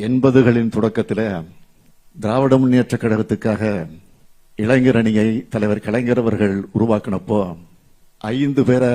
எண்பதுகளின் தொடக்கத்தில் திராவிட முன்னேற்ற கழகத்துக்காக இளைஞர் அணியை தலைவர் கலைஞர் அவர்கள் உருவாக்கினப்போ ஐந்து பேரை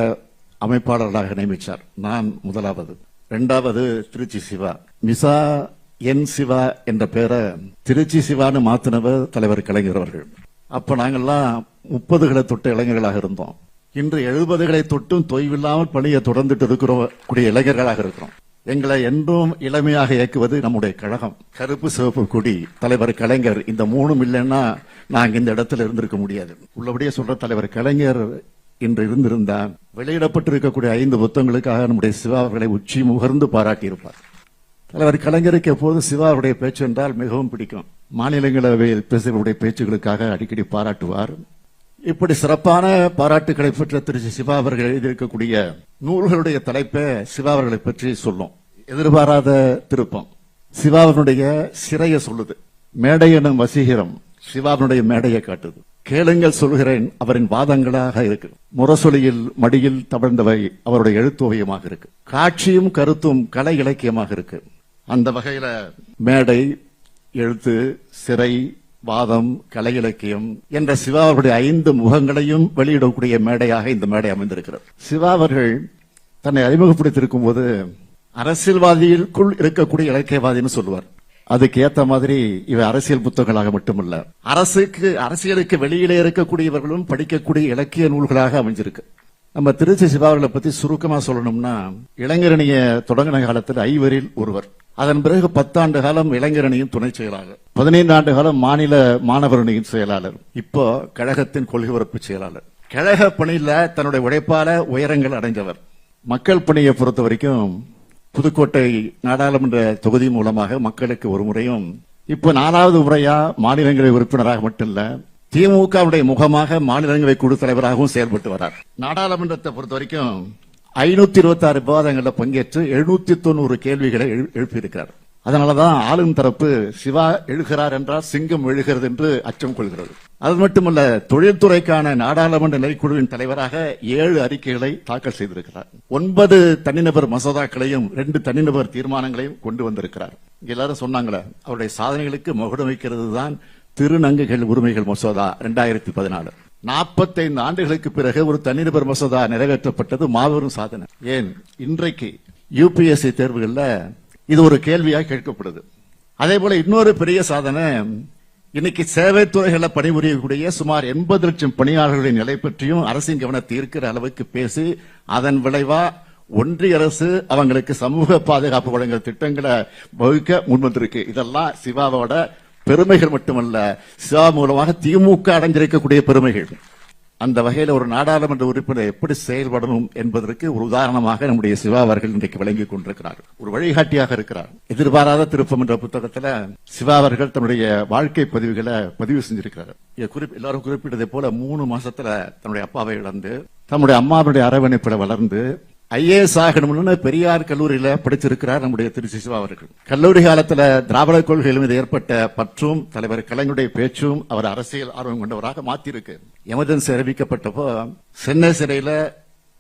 அமைப்பாளர்களாக நியமிச்சார். நான் முதலாவது. இரண்டாவது திருச்சி சிவா. மிசா என் சிவா என்ற பேரை திருச்சி சிவான்னு மாத்தினவர் தலைவர் கலைஞர் அவர்கள். அப்ப நாங்கள்லாம் முப்பதுகளை தொட்ட இளைஞர்களாக இருந்தோம். இன்று எழுபதுகளை தொட்டும் தொய்வில்லாமல் பணியை தொடர்ந்துட்டு இருக்கிற கூடிய இளைஞர்களாக இருக்கிறோம். எங்களை என்றும் இளமையாக இயக்குவது நம்முடைய கழகம். கருப்பு சிவப்பு கொடி. தலைவர் கலைஞர் இந்த மூணும் இல்லைன்னா நாங்கள் இந்த இடத்துல இருந்திருக்க முடியாது. உள்ளபடியே சொல்ற தலைவர் கலைஞர் இன்று இருந்திருந்தால் வெளியிடப்பட்டிருக்கக்கூடிய ஐந்து புத்தகங்களுக்காக நம்முடைய சிவா அவர்களை உச்சி முகர்ந்து பாராட்டியிருப்பார். தலைவர் கலைஞருக்கு எப்போதும் சிவாவுடைய பேச்சு என்றால் மிகவும் பிடிக்கும். மாநிலங்களவையில் பேசுகிறவருடைய பேச்சுகளுக்காக அடிக்கடி பாராட்டுவார். இப்படி சிறப்பான பாராட்டுகளை பெற்ற திரு சிவா அவர்கள் எழுதியிருக்கக்கூடிய நூல்களுடைய தலைப்பை சிவா அவர்களை பற்றி சொல்லும். எதிர்பாராத திருப்பம். சிவாவினுடைய சிறைய சொல்லுது. மேடை எனும் வசீகரம் சிவாவினுடைய மேடையை காட்டுது. கேளுங்கள் சொல்கிறேன் அவரின் வாதங்களாக இருக்கு. முரசொலியில் மடியில் தவழ்ந்தவை அவருடைய எழுத்துவயமாக இருக்கு. காட்சியும் கருத்தும் கலை இலக்கியமாக இருக்கு. அந்த வகையில மேடை எழுத்து சிறை வாதம் கலை இலக்கியம் என்ற சிவா அவருடைய ஐந்து முகங்களையும் வெளியிடக்கூடிய மேடையாக இந்த மேடை அமைந்திருக்கிறது. சிவா அவர்கள் தன்னை அறிமுகப்படுத்தியிருக்கும் போது அரசியல்வாதிகளுக்குள் இருக்கக்கூடிய இலக்கியவாதின்னு சொல்லுவார். அதுக்கு ஏத்த மாதிரி இவை அரசியல் புத்தகங்களாக மட்டுமல்ல அரசுக்கு அரசியலுக்கு வெளியிலே இருக்கக்கூடியவர்களும் படிக்கக்கூடிய இலக்கிய நூல்களாக அமைஞ்சிருக்கு. நம்ம திருச்சி சிவாவர்களை பத்தி சுருக்கமா சொல்லணும்னா இளைஞரணிய தொடங்கின காலத்தில் ஐவரில் ஒருவர். அதன் பிறகு பத்தாண்டு காலம் இளைஞரணியின் துணை செயலாளர். பதினைந்து ஆண்டு காலம் மாநில மாணவர் அணியின் செயலாளர். இப்போ கழகத்தின் கொள்கை பரப்பு செயலாளர். கழக பணியில தன்னுடைய உழைப்பால உயரங்கள் அடைந்தவர். மக்கள் பணியை பொறுத்த வரைக்கும் புதுக்கோட்டை நாடாளுமன்ற தொகுதி மூலமாக மக்களுக்கு ஒரு முறையும் இப்ப நாலாவது முறையா மாநிலங்களவை உறுப்பினராக மட்டும் இல்ல திமுகவுடைய முகமாக மாநிலங்களவை குழு தலைவராகவும் செயல்பட்டு வரார். நாடாளுமன்றத்தை பொறுத்த வரைக்கும் ஐநூத்தி இருபத்தி ஆறு விவாதங்களில் பங்கேற்று எழுநூத்தி தொண்ணூறு கேள்விகளை எழு- எழுப்பியிருக்கிறார். அதனாலதான் ஆளும் தரப்பு சிவா எழுகிறார் என்றால் சிங்கம் எழுகிறது என்று அச்சம் கொள்கிறது. அது மட்டுமல்ல தொழில்துறைக்கான நாடாளுமன்ற நிலைக்குழுவின் தலைவராக ஏழு அறிக்கைகளை தாக்கல் செய்திருக்கிறார். ஒன்பது தனிநபர் மசோதாக்களையும் ரெண்டு தனிநபர் தீர்மானங்களையும் கொண்டு வந்திருக்கிறார். எல்லாரும் சொன்னாங்களே அவருடைய சாதனைகளுக்கு முகடு வைக்கிறது தான் திருநங்கைகள் உரிமைகள் மசோதா இரண்டாயிரத்தி பதினாலு. நாற்பத்தைந்து ஆண்டுகளுக்கு பிறகு ஒரு தனிநபர் மசோதா நிறைவேற்றப்பட்டது மாபெரும் சாதனை. ஏன்? இன்றைக்கு யூபிஎஸ்சி தேர்வுகளில் இது ஒரு கேள்வியாக கேட்கப்படுது. அதே போல இன்னொரு பெரிய சாதனை இன்னைக்கு சேவை துறைகளில் பணிபுரியக்கூடிய சுமார் எண்பது லட்சம் பணியாளர்களின் நிலை பற்றியும் அரசின் கவனத்தை இருக்கிற அளவுக்கு பேசி அதன் விளைவா ஒன்றிய அரசு அவங்களுக்கு சமூக பாதுகாப்பு வழங்குற திட்டங்களை வகுக்க முன்வந்திருக்கு. இதெல்லாம் சிவாவோட பெருமைகள் மட்டுமல்ல சிவா மூலமாக திமுக அடைஞ்சிருக்கக்கூடிய பெருமைகள். அந்த வகையில் ஒரு நாடாளுமன்ற உறுப்பினர் எப்படி செயல்படணும் என்பதற்கு ஒரு உதாரணமாக நம்முடைய சிவா அவர்கள் இன்றைக்கு விளங்கிக் கொண்டிருக்கிறார்கள். ஒரு வழிகாட்டியாக இருக்கிறார். எதிர்பாராத திருப்பம் என்ற புத்தகத்துல சிவா அவர்கள் தன்னுடைய வாழ்க்கை பதிவுகளை பதிவு செஞ்சிருக்கிறார். எல்லாரும் குறிப்பிட்டதை போல மூணு மாசத்துல தன்னுடைய அப்பாவை இழந்து தன்னுடைய அம்மாவுடைய அரவணைப்பில் வளர்ந்து ஐஏஎஸ் ஆகணும்னு பெரியார் கல்லூரியில படிச்சிருக்கிறார் நம்முடைய திரு. சிவா அவர்கள். கல்லூரி காலத்துல திராவிட கொள்கைகள் மீது ஏற்பட்ட பற்றும் தலைவர் கலைஞருடைய பேச்சும் அவர் அரசியல் ஆர்வம் கொண்டவராக மாத்திருக்கு எமர்ஜென்சி அறிவிக்கப்பட்டப்போ சென்னை சிறையில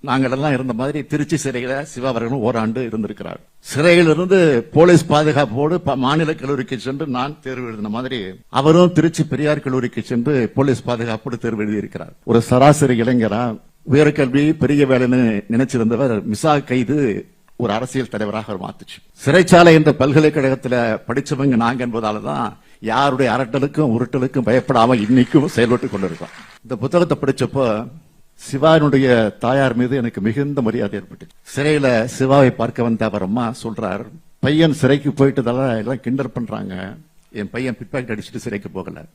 நாங்கள் எல்லாம் இருந்த மாதிரி திருச்சி சிறையில சிவா அவர்களும் ஓராண்டு இருந்திருக்கிறார். சிறையிலிருந்து போலீஸ் பாதுகாப்போடு ப- மாநில கல்லூரிக்கு சென்று நான் தேர்வு எழுதின மாதிரி அவரும் திருச்சி பெரியார் கல்லூரிக்கு சென்று போலீஸ் பாதுகாப்போடு தேர்வு எழுதியிருக்கிறார். ஒரு சராசரி இளைஞரா உயர்கல்வி பெரிய வேலைன்னு நினைச்சிருந்தவர் மிசா கைது ஒரு அரசியல் தலைவராக மாத்துச்சு. சிறைச்சாலை என்ற பல்கலைக்கழகத்துல படிச்சவங்க நாங்க என்பதால தான் யாருடைய அரட்டலுக்கும் உருட்டலுக்கும் பயப்படாம இன்னைக்கும் செயல்பட்டு கொண்டிருக்கோம். இந்த புத்தகத்தை படிச்சப்போ சிவானுடைய தாயார் மீது எனக்கு மிகுந்த மரியாதை ஏற்பட்டு சிறையில சிவாவை பார்க்க வந்த அவர் அம்மா சொல்றார் பையன் சிறைக்கு போயிட்டதால எல்லாம் கிண்டல் பண்றாங்க. என் பையன் பிட்பாக்கெட் அடிச்சுட்டு சிறைக்கு போகல.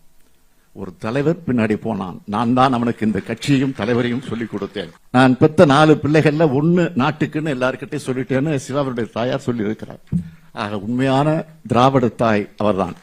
ஒரு தலைவர் பின்னாடி போனான். நான் தான் அவனுக்கு இந்த கட்சியையும் தலைவரையும் சொல்லிக் கொடுத்தேன். நான் பெத்த நாலு பிள்ளைகள்ல ஒண்ணு நாட்டுக்குன்னு எல்லாருக்கிட்டையும் சொல்லிட்டேன்னு சிவாவுடைய தாயார் சொல்லி இருக்கிறார் ஆக உண்மையான திராவிட தாய் அவர்தான்.